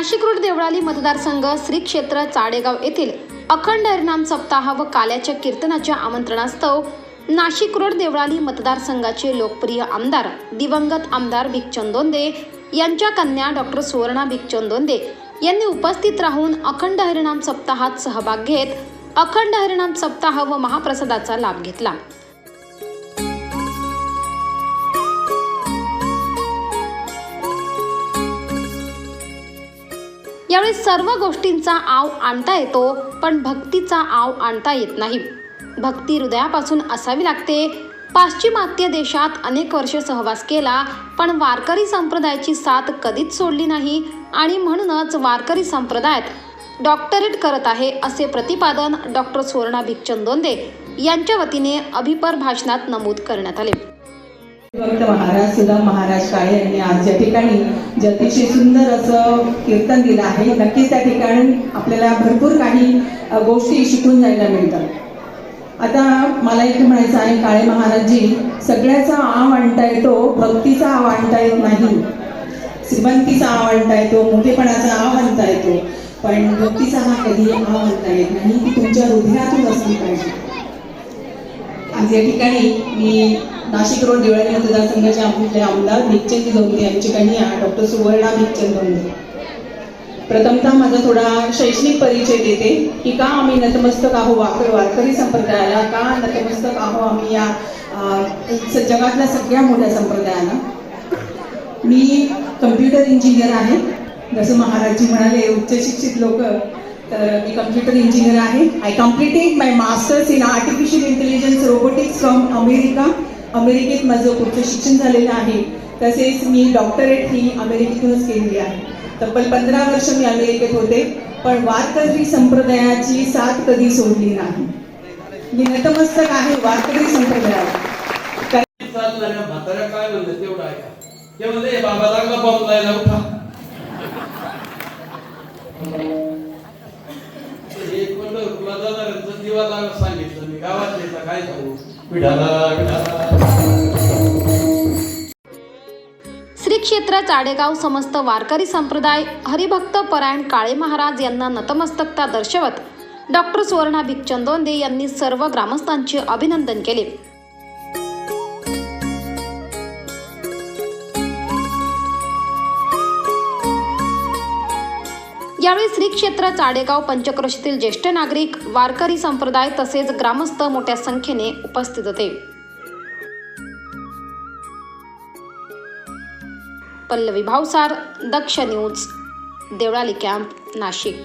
Nashik road Deolali मतदारसंघ श्री क्षेत्र चाडेगाव येथील अखंड हरिनाम सप्ताह व काल्याच्या कीर्तनाच्या आमंत्रणास्तव नाशिक रोड देवळाली मतदारसंघाचे लोकप्रिय आमदार दिवंगत आमदार भिकचंदोंदे यांच्या कन्या डॉक्टर सुवर्णा भिकचंदोंदे यांनी उपस्थित राहून अखंड हरिनाम सप्ताहात सहभाग घेत अखंड हरिनाम सप्ताह व महाप्रसादाचा लाभ घेतला. यावेळी सर्व गोष्टींचा आव आणता येतो पण भक्तीचा आव आणता येत नाही. भक्ती हृदयापासून असावी लागते. पाश्चिमात्य देशात अनेक वर्ष सहवास केला पण वारकरी संप्रदायाची साथ कधीच सोडली नाही आणि म्हणूनच वारकरी संप्रदायात डॉक्टरेट करत आहे असे प्रतिपादन डॉक्टर सुवर्णा भिकचंदोंदे यांच्या वतीने अभिपर भाषणात नमूद करण्यात आले. भक्त महाराज सुदाम महाराज काळे यांनी आज ठिकाणी जे अतिशय सुंदर असं कीर्तन दिलं आहे. नक्कीच त्या ठिकाणी आपल्याला भरपूर काही गोष्टी शिकून जायला मिळतात. आता मला इथे म्हणायचं आहे काळे महाराजजी सगळ्याचा आव आणता येतो भक्तीचा आव आणता येत नाही. श्रीमंतीचा आव आणता येतो मोठेपणाचा आव आणता येतो. पण भक्तीचा हा कधी आव आणता येत नाही ती तुमच्या हृदयातून असली पाहिजे. या ठिकाणी मी नाशिक रोड दिवाळी मतदारसंघाचे आपले आमदार भिकचंद धोंडे यांची कन्या डॉक्टर सुवर्णा भिकचंद धोंडे प्रथमतः माझा थोडा शैक्षणिक परिचय देते की का आम्ही नतमस्तक आहो वाकर वारकरी संप्रदायाला का नतमस्तक आहो आम्ही या जगातल्या सगळ्या मोठ्या संप्रदायाला. मी कम्प्युटर इंजिनियर आहे. जसं महाराजजी म्हणाले उच्च शिक्षित लोक तर मी कम्प्युटर इंजिनियर आहे. I completed my masters in artificial intelligence robotics from America अमेरिकेत माझं उच्च शिक्षण झालेलं आहे. तसेच मी डॉक्टरेट ही अमेरिकेतूनच केलेली आहे. तब्बल पंधरा वर्ष मी अमेरिकेत होते. पण वारकरी संप्रदायाची साथ कधी सोडली नाही. मी नतमस्तक आहे वारकरी संप्रदायाला म्हाताऱ्या काय म्हणलं तेवढं ऐका ते म्हणले बाबा लागला बॉम्ब जायला उठा. म्हणलं दिवाला सांगितलं मी गावात यायचा काय सांगू पिढाला श्री क्षेत्र चाडेगाव समस्त वारकरी संप्रदाय हरिभक्त परायण काळे महाराज यांना नतमस्तकता दर्शवत डॉक्टर सुवर्णा भिकचंदोंदे यांनी सर्व ग्रामस्थांचे अभिनंदन केले. यावेळी श्री क्षेत्र चाडेगाव पंचक्रोशीतील ज्येष्ठ नागरिक वारकरी संप्रदाय तसेच ग्रामस्थ मोठ्या संख्येने उपस्थित होते. Pallavi Bhavsar Daksh news Deolali camp Nashik.